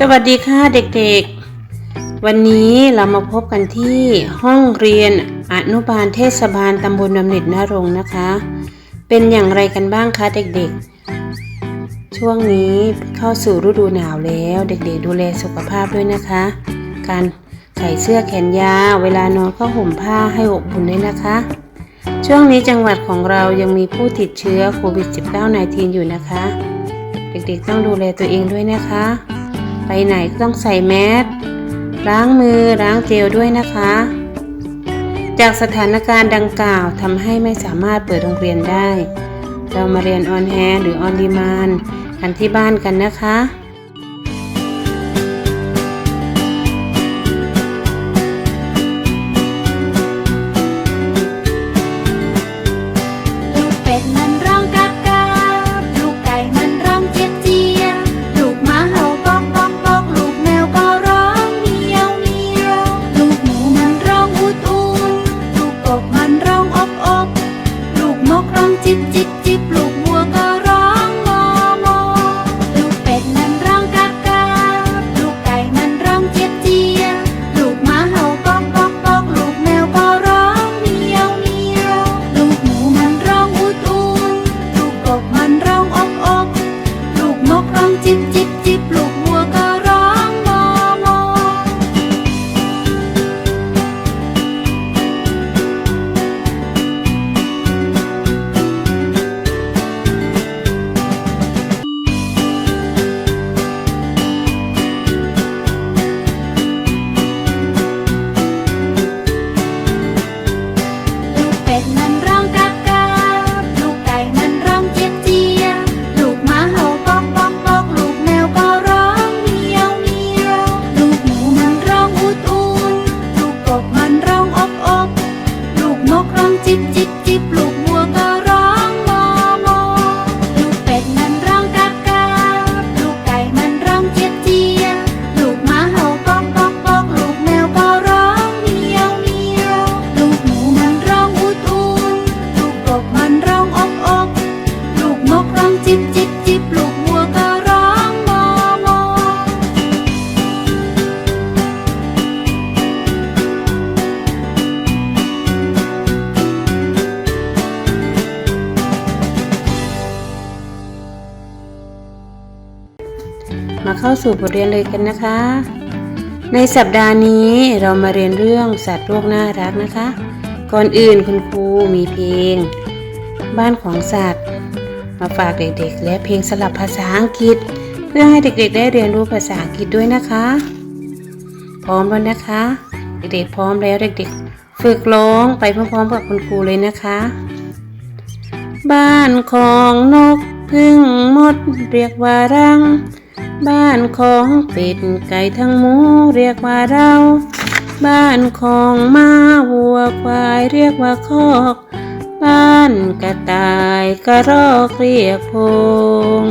สวัสดีค่ะเด็กๆ วันนี้เรามาพบกันที่ห้องเรียนอนุบาลเทศบาลตำบลบำเน็จนรงค์นะคะ เป็นอย่างไรกันบ้างคะเด็กๆ ช่วงนี้เข้าสู่ฤดูหนาวแล้ว เด็กๆ ดูแลสุขภาพด้วยนะคะ การใส่เสื้อแขนยาวเวลานอนก็ห่มผ้าให้อบอุ่นด้วยนะคะ ช่วงนี้จังหวัดของเรายังมีผู้ติดเชื้อโควิด -19 19อยู่นะคะ เด็กๆ ต้องดูแลตัวเองด้วยนะคะ ไปไหนก็ต้องใส่แมสล้างมือล้างเจลด้วยนะคะ จากสถานการณ์ดังกล่าวทำให้ไม่สามารถเปิดโรงเรียนได้ เรามาเรียนออนแฮหรือออนดีมานกันที่บ้านกันนะคะ สู่บทเรียนเลยกันนะคะ ในสัปดาห์นี้เรามาเรียนเรื่องสัตว์โลกน่ารักนะคะ ก่อนอื่นคุณครูมีเพลง บ้านของสัตว์ มาฝากเด็กๆ และเพลงสลับภาษาอังกฤษ เพื่อให้เด็กๆ ได้เรียนรู้ภาษาอังกฤษด้วยนะคะ พร้อมแล้วนะคะ เด็กๆพร้อมแล้วเด็กๆ ฝึกร้องไปพร้อมๆกับคุณครูเลยนะคะ บ้านของนกพึ่งมดเรียกว่ารัง บ้านของเป็ดไก่ทั้งหมูเรียกว่าเรา บ้านของม้าวัวควายเรียกว่าคอก บ้านกระต่ายกระรอกเรียกพง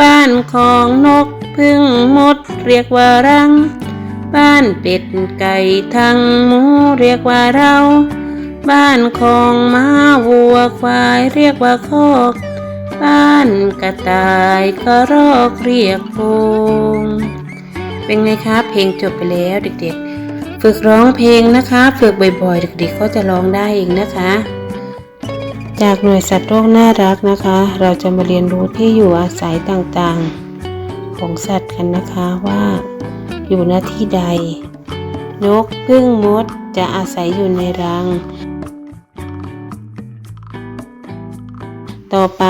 บ้านของนกพึ่งมดเรียกว่ารัง บ้านเป็ดไก่ทั้งหมูเรียกว่าเรา บ้านของม้าวัวควายเรียกว่าคอก บ้านกระต่ายก็รอกเรียกพงเป็นไงคะเพลงจบไปแล้วเด็กๆ ฝึกร้องเพลงนะคะ ฝึกบ่อยๆ เด็กๆ ก็จะร้องได้เองนะคะ จากหน่วยสัตว์โลกน่ารักนะคะ เราจะมาเรียนรู้ที่อยู่อาศัยต่างๆ ของสัตว์กันนะคะว่า อยู่หน้าที่ใด นกพึ่งมดจะอาศัยอยู่ในรัง ต่อไป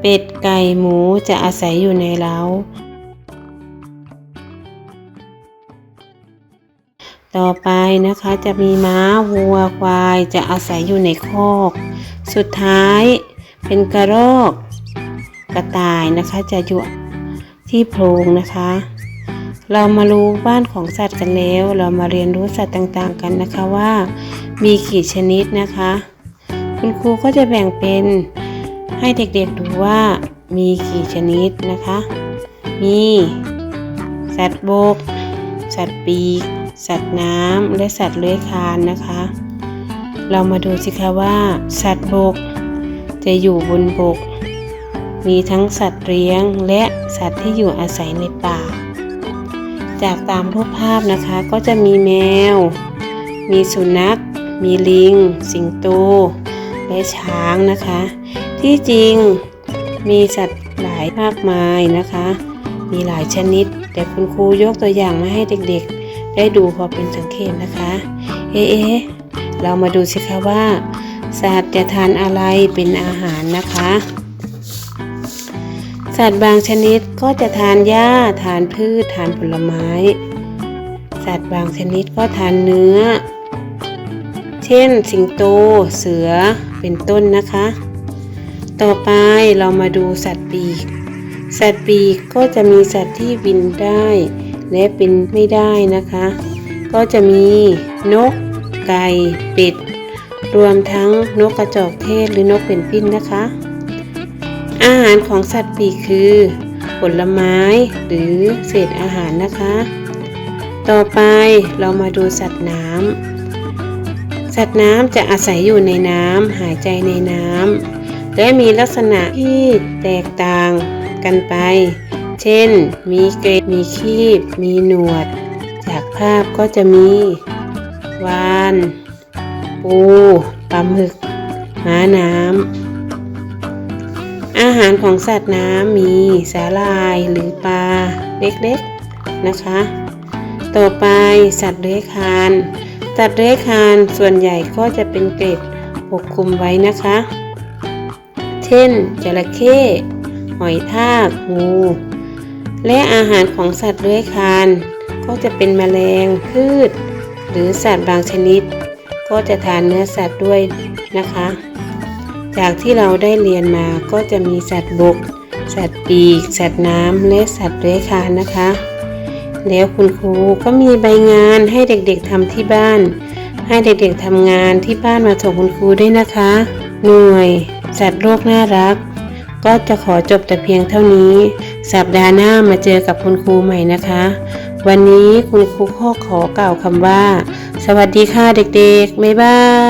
เป็ดไก่หมูจะอาศัยอยู่ในเล้า ต่อไปนะคะจะมีม้าวัวควายจะอาศัยอยู่ในคอก สุดท้ายเป็นกระรอกกระต่ายนะคะจะอยู่ที่โพรงนะคะ เรามารู้บ้านของสัตว์กันแล้ว เรามาเรียนรู้สัตว์ต่างๆกันนะคะว่า มีกี่ชนิดนะคะ คุณครูก็จะแบ่งเป็น ให้เด็กๆดูว่ามีกี่ชนิดนะคะ มีสัตว์บก สัตว์ปีก สัตว์น้ำ และสัตว์เลื้อยคลานนะคะ เรามาดูสิคะว่า สัตว์บก จะอยู่บนบก มีทั้งสัตว์เลี้ยงและสัตว์ที่อยู่อาศัยในป่า จากตามรูปภาพนะคะก็จะมีแมว มีสุนัข มีลิง สิงโต และช้างนะคะ ที่จริงมีสัตว์หลายมากมายนะคะ มีหลายชนิด แต่คุณครูยกตัวอย่างมาให้เด็กๆ ได้ดูพอเป็นสังเกตนะคะเอ๊ะเอ๊ะเรามาดูสิคะว่า สัตว์จะทานอะไรเป็นอาหารนะคะ สัตว์บางชนิดก็จะทานหญ้าทานพืชทานผลไม้ สัตว์บางชนิดก็ทานเนื้อ เช่น สิงโต เสือเป็นต้นนะคะ ต่อไปเรามาดูสัตว์ปีก สัตว์ปีกก็จะมีสัตว์ที่บินได้ และบินไม่ได้นะคะ ก็จะมีนก ไก่เป็ด รวมทั้งนกกระจอกเทศหรือนกเป็นปิ้นนะคะ อาหารของสัตว์ปีกคือ ผลไม้หรือเศษอาหารนะคะ ต่อไปเรามาดูสัตว์น้ำสัตว์น้ำจะอาศัยอยู่ในน้ำหายใจในน้ำ และมีลักษณะที่แตกต่างกันไป เช่น มีเกล็ดมีคีบ มีหนวด จากภาพก็จะมีวาน ปูปลาหมึกม้าน้ำ อาหารของสัตว์น้ำมีสาหร่ายหรือปลาเล็กๆนะคะ ต่อไปสัตว์เลื้อยคลาน สัตว์เลื้อยคลานส่วนใหญ่ก็จะเป็นเกล็ดปกคลุมไว้นะคะ เช่น จระเข้ หอยทาก งู และอาหารของสัตว์เลื้อยคลาน ก็จะเป็นแมลง พืช หรือสัตว์บางชนิด ก็จะทานเนื้อสัตว์ด้วยนะคะ จากที่เราได้เรียนมาก็จะมีสัตว์บก สัตว์ปีก สัตว์น้ำ และสัตว์เลื้อยคลานนะคะ แล้วคุณครูก็มีใบงานให้เด็กๆทำที่บ้าน ให้เด็กๆทำงานที่บ้านมาส่งคุณครูด้วยนะคะ หน่วย สัตว์โลกน่ารัก ก็จะขอจบแต่เพียงเท่านี้ สัปดาห์หน้ามาเจอกับคุณครูใหม่นะคะ วันนี้คุณครูข้อขอกล่าวคำว่า สวัสดีค่ะเด็กๆ บ๊ายบาย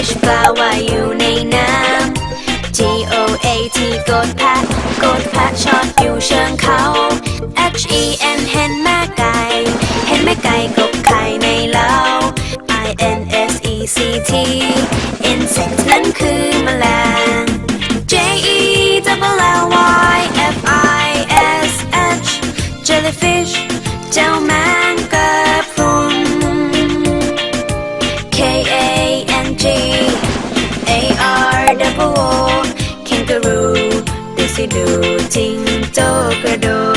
fish ปลาว่ายอยู่ในน้ำ G O A T กดแพะกดแพะชอดอยู่เชิงเขา H E N เห็นแม่ไก่ เห็นแม่ไก่กบไข่ในเล้า I N S E C T insect นั้นคือแมลง J E double L Y F I S H jellyfish เจ้าแม ที่ดูจิงโจ้กระโดด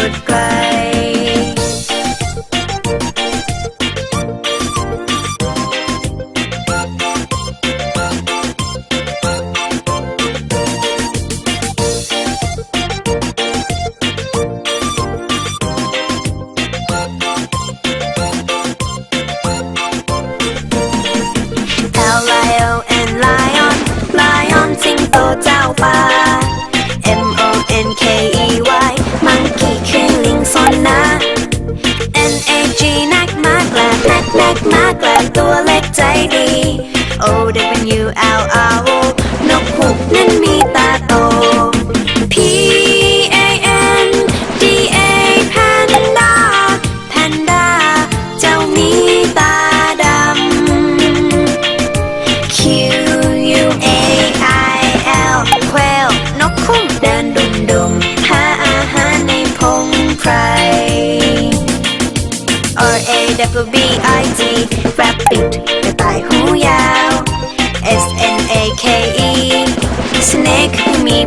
อยตัวเล็กใจดี O W L R O นกหูกนั้นมีตาโต P A N D A Panda Panda เจ้ามีตาดำ Q U A I L Quail นกคุ้มเดินดุมดุมหาอาหารในพงไพร R A W B I D beat by Hu Yao S N A K E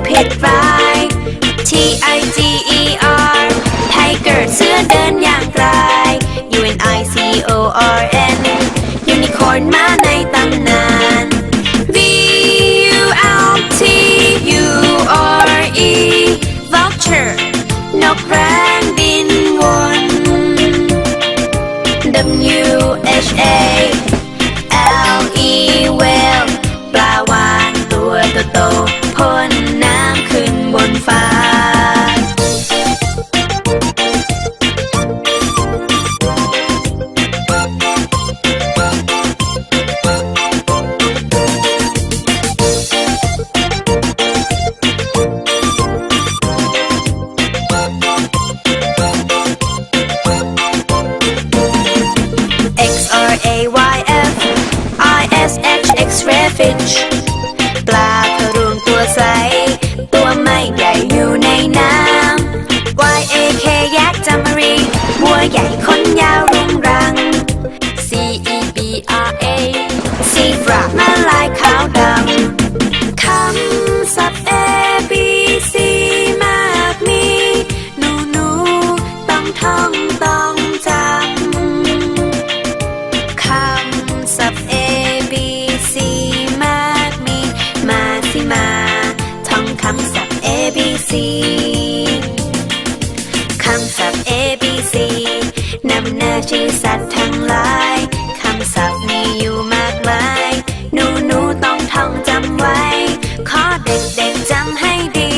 pit ใหญ่คน ที่สัตว์ทั้งหลาย คำศัพท์มีอยู่มากมาย หนูหนูต้องท่องจำไว้ ขอเด็กเด็กจำให้ดี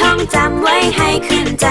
ท่องจำไว้ให้ขึ้นใจ